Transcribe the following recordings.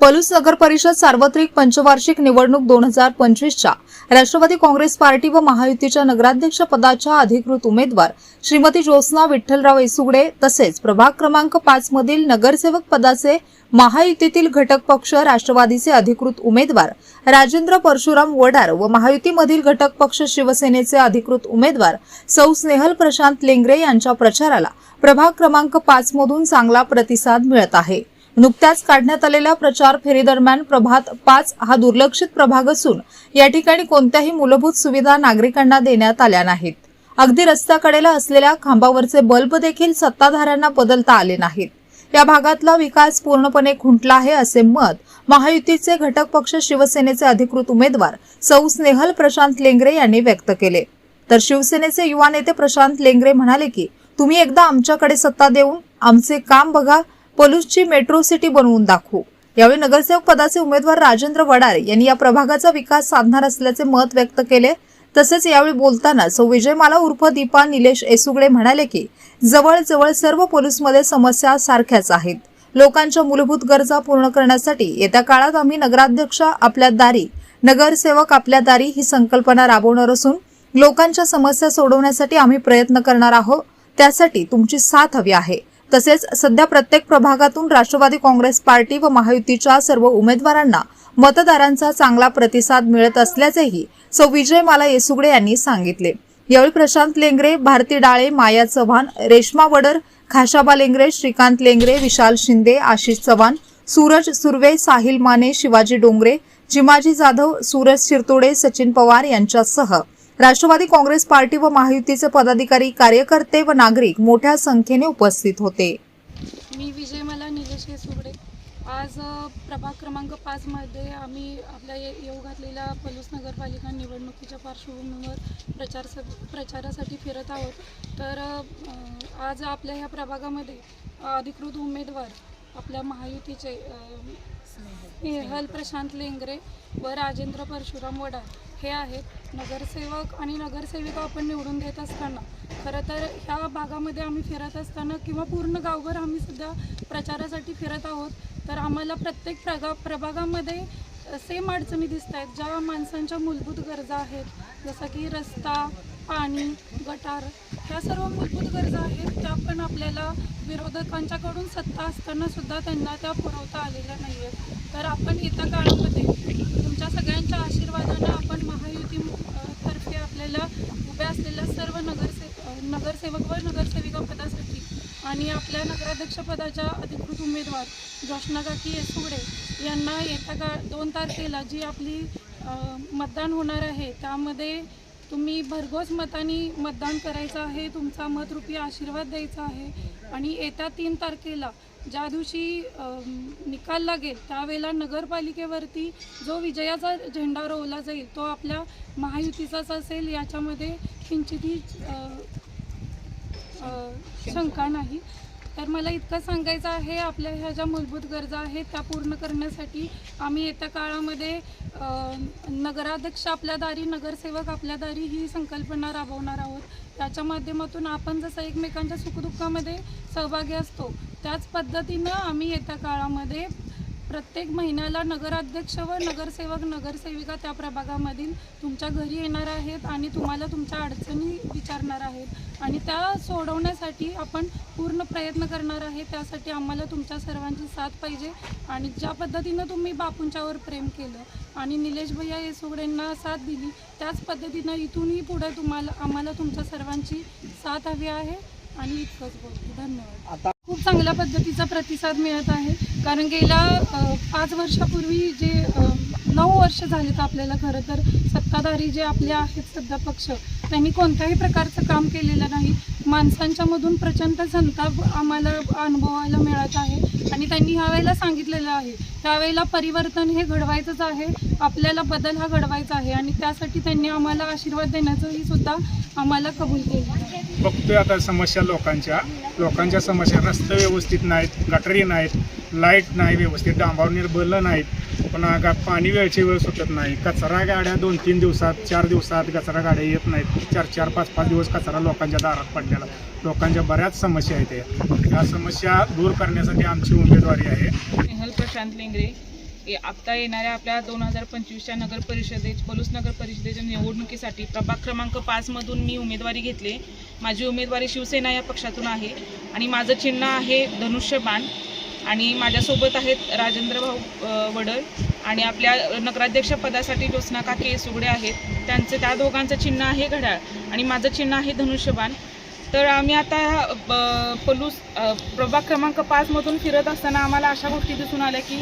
पलूस नगर परिषद सार्वत्रिक पंचवार्षिक निवडणूक दोन हजार पंचवीसच्या राष्ट्रवादी काँग्रेस पार्टी व महायुतीच्या नगराध्यक्ष पदाच्या अधिकृत उमेदवार श्रीमती ज्योत्स्ना विठ्ठलराव येसुगडे तसेच प्रभाग क्रमांक पाच मधील नगरसेवक पदाचे महायुतीतील घटक पक्ष राष्ट्रवादीचे अधिकृत उमेदवार राजेंद्र परशुराम वडार व महायुतीमधील घटक पक्ष शिवसेनेचे अधिकृत उमेदवार सौ स्नेहल प्रशांत लेंगरे यांच्या प्रचाराला प्रभाग क्रमांक पाच मधून चांगला प्रतिसाद मिळत आहे. नुकत्याच काढण्यात आलेल्या प्रचार फेरीदरम्यान प्रभात पाच हा दुर्लक्षित प्रभाग असून या ठिकाणी कोणत्याही मूलभूत सुविधा नागरिकांना देण्यात आल्या नाहीत. अगदी रस्त्याकडेला असलेल्या खांबावरचे बल्ब देखील सत्ताधाऱ्यांना बदलता आले नाहीत. या भागातला विकास पूर्णपणे खुंटला आहे असे मत महायुतीचे घटक पक्ष शिवसेनेचे अधिकृत उमेदवार सौ स्नेहल प्रशांत लेंगरे यांनी व्यक्त केले. तर शिवसेनेचे युवा नेते प्रशांत लेंगरे म्हणाले की तुम्ही एकदा आमच्याकडे सत्ता देऊन आमचे काम बघा पलूसची मेट्रो सिटी बनवून दाखवू. यावेळी नगरसेवक पदाचे उमेदवार राजेंद्र वडार यांनी या प्रभागाचा विकास साधणार असल्याचे मत व्यक्त केले. तसेच यावेळी बोलताना सौ. विजयमाला उर्फ दीपा निलेश एसुगडे म्हणाले की जवळजवळ सर्व पोलीसमध्ये समस्या सारख्याच आहेत. लोकांच्या मूलभूत गरजा पूर्ण करण्यासाठी येत्या काळात आम्ही नगराध्यक्ष आपल्या दारी नगरसेवक आपल्या दारी ही संकल्पना राबवणार असून लोकांच्या समस्या सोडवण्यासाठी आम्ही प्रयत्न करणार आहोत. त्यासाठी तुमची साथ हवी आहे. तसेच सध्या प्रत्येक प्रभागातून राष्ट्रवादी काँग्रेस पार्टी व महायुतीच्या सर्व उमेदवारांना मतदारांचा चांगला प्रतिसाद मिळत असल्याचेही सौ. विजयमाला येसुगडे यांनी सांगितले. यावेळी प्रशांत लेंगरे भारती डाळे माया चव्हाण रेश्मा वडर खाशाबा लेंगरे श्रीकांत लेंगरे विशाल शिंदे आशिष चव्हाण सूरज सुर्वे साहिल माने शिवाजी डोंगरे जिमाजी जाधव सूरज शिरतोडे सचिन पवार यांच्यासह राष्ट्रवादी काँग्रेस पार्टी व महायुतीचे पदाधिकारी कार्यकर्ते व नागरिक मोठ्या संख्येने उपस्थित होते. मी विजयमाला निलेश सुगडे आज प्रभाग क्रमांक पाचमध्ये आम्ही आपल्या ये- येऊ घातलेल्या पलूस नगरपालिका निवडणुकीच्या पार्श्वभूमीवर प्रचार स प्रचारासाठी फिरत आहोत. तर आज आपल्या ह्या प्रभागामध्ये अधिकृत उमेदवार आपल्या महायुतीचे स्नेहल प्रशांत लेंगरे व राजेंद्र परशुराम वडार हे आहेत. नगरसेवक आणि नगरसेविका आपण निवडून देत असताना खरं तर ह्या भागामध्ये आम्ही फिरत असताना किंवा पूर्ण गावभर आम्ही सुद्धा प्रचारासाठी फिरत आहोत तर आम्हाला प्रत्येक प्रगा प्रभागामध्ये सेम अडचणी दिसत आहेत ज्या माणसांच्या मूलभूत गरजा आहेत जसं की रस्ता पाणी गटार ह्या सर्व मूलभूत गरजा आहेत त्या पण आपल्याला विरोधकांच्याकडून सत्ता असताना सुद्धा त्यांना त्या पुरवता आलेल्या नाही आहेत तर आपण येत्या काळामध्ये तुमच्या सगळ्यांच्या आशीर्वादानं आपण महायुती तर्फे आपल्याला उभ्या असलेल्या सर्व नगरसे नगरसेवक व नगरसेविका पदासाठी आणि आपल्या नगराध्यक्षपदाच्या अधिकृत उमेदवार जोशना काकी येसुगडे यांना येत्या का दोन तारखेला जी आपली मतदान होणार आहे त्यामध्ये तुम्ही भरघोस मताने मतदान करायचं आहे तुमचा मतरूपी आशीर्वाद द्यायचा आहे आणि येत्या तीन तारखेला ज्या दिवशी निकाल लागेल त्यावेळेला नगरपालिकेवरती जो विजयाचा झेंडा रोवला जाईल तो आपल्या महायुतीचाच असेल याच्यामध्ये किंचितही शंका नाही. तर मला इतकं सांगायचं आहे आपल्या ह्या ज्या मूलभूत गरजा आहेत त्या पूर्ण करण्यासाठी आम्ही येत्या काळामध्ये नगराध्यक्ष आपल्या दारी नगरसेवक आपल्या दारी ही संकल्पना राबवणार आहोत. त्याच्या माध्यमातून आपण जसं एकमेकांच्या सुखदुःखामध्ये सहभागी असतो त्याच पद्धतीनं आम्ही येत्या काळामध्ये प्रत्येक महिन्याला नगराध्यक्ष व नगरसेवक नगरसेविका त्या प्रभागामधील तुमच्या घरी येणार आहेत आणि तुम्हाला तुमच्या अडचणी विचारणार आहेत. आणि त्या सोडवण्यासाठी आपण पूर्ण प्रयत्न करणार आहे. त्यासाठी आम्हाला तुमच्या सर्वांची साथ पाहिजे. आणि ज्या पद्धतीनं तुम्ही बापूंच्यावर प्रेम केलं आणि निलेश भैया येसुगडेंना साथ दिली त्याच पद्धतीनं इथूनही पुढे तुम्हाला आम्हाला तुमच्या सर्वांची साथ हवी आहे. आणि इतकंच बोलतो. धन्यवाद. आता खूप चांगल्या पद्धतीचा प्रतिसाद मिळत आहे. कारण गेल्या पाच वर्षापूर्वी जे नऊ वर्ष झालेत आपल्याला खरं तर सत्ताधारी जे आपले आहेत सध्या पक्ष त्यांनी कोणत्याही प्रकारचं काम केलेलं नाही. माणसांच्या मधून प्रचंड संताप आम्हाला अनुभवायला मिळत आहे आणि त्यांनी ह्यावेळेला सांगितलेलं आहे. त्यावेळेला परिवर्तन हे घडवायचंच आहे आपल्याला बदल हा घडवायचा आहे आणि त्यासाठी त्यांनी आम्हाला आशीर्वाद देण्याचंही सुद्धा आम्हाला कबूल केलं. बघतोय आता समस्या लोकांच्या. लोकांच्या समस्या रस्ते व्यवस्थित नाहीत गटरी नाहीत लाइट नाही व्यवस्थित डांबावर निर्बल नाहीत. पुन्हा पाणी वेळची वेळ सुटत नाही. कचरा गाड्या दोन तीन दिवसात चार दिवसात कचरा गाड्या येत नाहीत. चार चार पाच पाच दिवस कचरा लोकांच्या दारात पडलेला. लोकांच्या बऱ्याच समस्या आहेत या. समस्या दूर करण्यासाठी आमची उमेदवारी आहे. स्नेहल प्रशांत लिंगरे. हे आत्ता येणाऱ्या आपल्या दोन हजार पंचवीसच्या नगर परिषदे पलूस नगर परिषदेच्या निवडणुकीसाठी प्रभाग क्रमांक पाचमधून मी उमेदवारी घेतली. माझी उमेदवारी शिवसेना या पक्षातून आहे. आणि माझं चिन्ह आहे धनुष्यबाण. आणि माझ्यासोबत आहेत राजेंद्र भाऊ वडळ आणि आपल्या नगराध्यक्ष पदासाठी ज्योत्स्ना काके सुगडे आहेत. त्यांचे त्या दोघांचं चिन्ह आहे घड्याळ आणि माझं चिन्ह आहे धनुष्यबाण. तर आम्ही आता पलूस प्रभाग क्रमांक पाचमधून फिरत असताना आम्हाला अशा गोष्टी दिसून आल्या की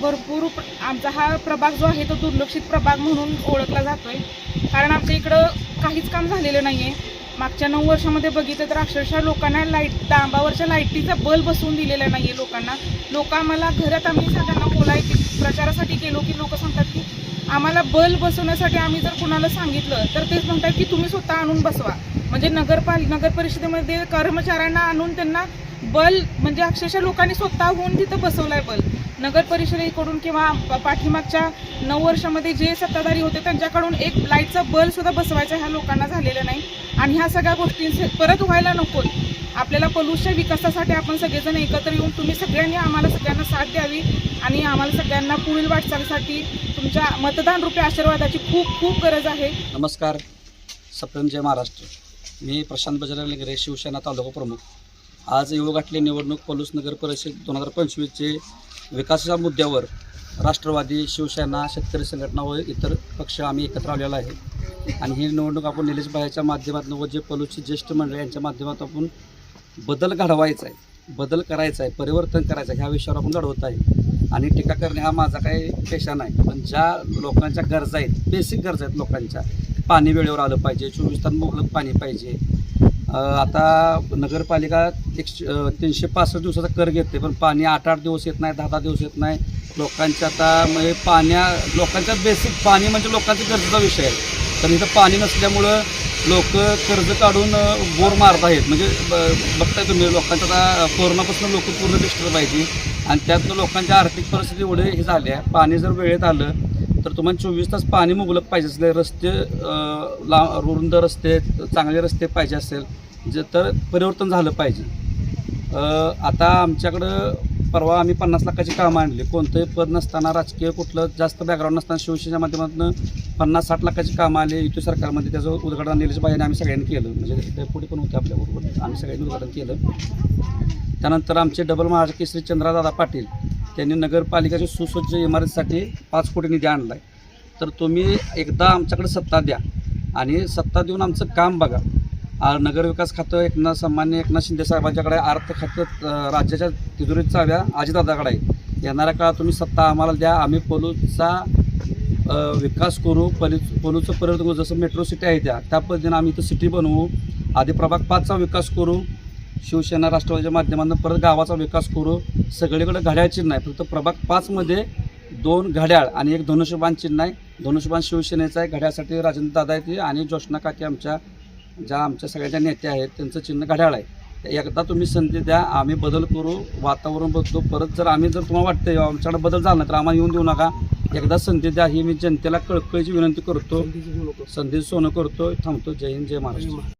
भरपूर आमचा हा प्रभाग जो आहे तो दुर्लक्षित प्रभाग म्हणून ओळखला जातो आहे कारण आमच्या इकडं काहीच काम झालेलं नाही आहे मागच्या नऊ वर्षामध्ये बघितलं तर अक्षरशः लोकांना लाइट डांबावरच्या लाईटीचा बल बसवून दिलेला नाही आहे लोकांना. लोक आम्हाला घरात आम्ही सगळ्यांना बोलायचे प्रचारासाठी गेलो की लोक सांगतात की आम्हाला बल बसवण्यासाठी आम्ही जर कुणाला सांगितलं तर तेच म्हणतात की तुम्ही स्वतः आणून बसवा. म्हणजे नगरपाल नगर परिषदेमध्ये कर्मचाऱ्यांना आणून त्यांना बल म्हणजे अक्षरशः लोकांनी स्वतःहून तिथं बसवलाय बल नगर परिषदेकडून किंवा पाठीमागच्या नऊ वर्षामध्ये जे सत्ताधारी होते त्यांच्याकडून एक लाईटचा बलसुद्धा बसवायचा ह्या लोकांना झालेलं नाही. आणि ह्या सगळ्या गोष्टी परत व्हायला नको आपल्याला पलूसच्या विकासासाठी आपण सगळेजण एकत्र येऊन तुम्ही सगळ्यांनी आम्हाला सगळ्यांना साथ द्यावी आणि आम्हाला सगळ्यांना पुढील वाटचालीसाठी तुमच्या मतदान रूपी आशीर्वादाची खूप खूप गरज आहे. नमस्कार. सप्रेम जय महाराष्ट्र. मी प्रशांत बजरंग लिंगरे शिवसेना तालुका प्रमुख. आज येऊ गाठली निवडणूक पलूस नगर परिषद दोन हजार पंचवीसचे विकासाच्या मुद्द्यावर राष्ट्रवादी शिवसेना शेतकरी संघटना व इतर पक्ष आम्ही एकत्र आलेलो आहे. आणि ही निवडणूक आपण निलेश भाईच्या माध्यमातून व जे पलूची ज्येष्ठ मंडळी यांच्या माध्यमातून आपण बदल घडवायचा आहे बदल करायचा आहे परिवर्तन करायचं आहे ह्या विषयावर आपण घडवत आहे. आणि टीका करणे हा माझा काही पेशा नाही पण ज्या लोकांच्या गरजा आहेत बेसिक गरजा आहेत लोकांच्या पाणी वेळेवर आलं पाहिजे चोवीस तास मोकळं पाणी पाहिजे आता नगरपालिका एकशे तीनशे पासष्ट दिवसाचा कर घेते पण पाणी आठ आठ दिवस येत नाही दहा दहा दिवस येत नाही. लोकांच्या आता म्हणजे पाण्या लोकांच्या बेसिक पाणी म्हणजे लोकांच्या गरजेचा विषय आहे. तर इथं पाणी नसल्यामुळं लोक कर्ज काढून बोर मारत आहेत. म्हणजे ब- बघताय तुम्ही लोकांच्या आता कोरोनापासून लोक पूर्ण डिस्टर्ब पाहिजे. आणि त्यातनं लोकांच्या आर्थिक परिस्थिती एवढे हे झाली आहे. पाणी जर वेळेत आलं तर तुम्हाला चोवीस तास पाणी मुबलक पाहिजे असले रस्ते ला रुंद रस्ते चांगले रस्ते पाहिजे असेल जे तर परिवर्तन झालं पाहिजे. आता आमच्याकडं परवा आम्ही पन्नास लाखाची कामं आणली. कोणतंही पद नसताना राजकीय कुठलं जास्त बॅकग्राऊंड नसताना शिवसेनेच्या माध्यमातून पन्नास साठ लाखाची कामं आली. युती सरकारमध्ये त्याचं उद्घाटन निलेश भाईने आम्ही सगळ्यांनी केलं. म्हणजे ते पुढे पण होते आपल्याबरोबर. आम्ही सगळ्यांनी उद्घाटन केलं. त्यानंतर आमचे डबल महाराज केसरी चंद्रादादा पाटील. त्यांनी नगरपालिकेच्या सुसज्ज इमारतीसाठी पाच कोटी निधी आणला आहे तर तुम्ही एकदा आमच्याकडे सत्ता द्या आणि सत्ता देऊन आमचं काम बघा. नगरविकास खातं एकनाथ सामान्य एकनाथ शिंदे साहेबांच्याकडे आहे. अर्थ खातं राज्याच्या तिजोरीत चाव्या अजितदादाकडे आहे येणाऱ्या काळात तुम्ही सत्ता आम्हाला द्या. आम्ही पोलूचा विकास करू. पली पोलूचं परिवर्तन करू जसं मेट्रो सिटी आहे त्या त्या पद्धतीनं आम्ही इथं सिटी बनवू. आधी प्रभाग पाचचा विकास करू. शिवसेना राष्ट्रवादीच्या माध्यमातून परत गावाचा विकास करू सगळीकडे घड्याळ चिन्ह आहे. फक्त प्रभाग पाचमध्ये दोन घड्याळ आणि एक धनुष्यबाण चिन्ह आहे. धनुष्यबाण शिवसेनेचं आहे. घड्याळसाठी राजेंद्र दादा येते आणि जोशना काकी आमच्या ज्या आमच्या सगळ्या ज्या नेत्या आहेत त्यांचं चिन्ह घड्याळ आहे. एकदा तुम्ही संधी द्या आम्ही बदल करू वातावरण बदलू. परत जर आम्ही जर तुम्हाला वाटतं "या, आमच्याकडे बदल झाला नाही तर आम्हाला येऊन देऊ नका. एकदा संधी द्या ही मी जनतेला कळकळीची विनंती करतो. संधी सोनं करतो थांबतो. जय हिंद जय महाराष्ट्र.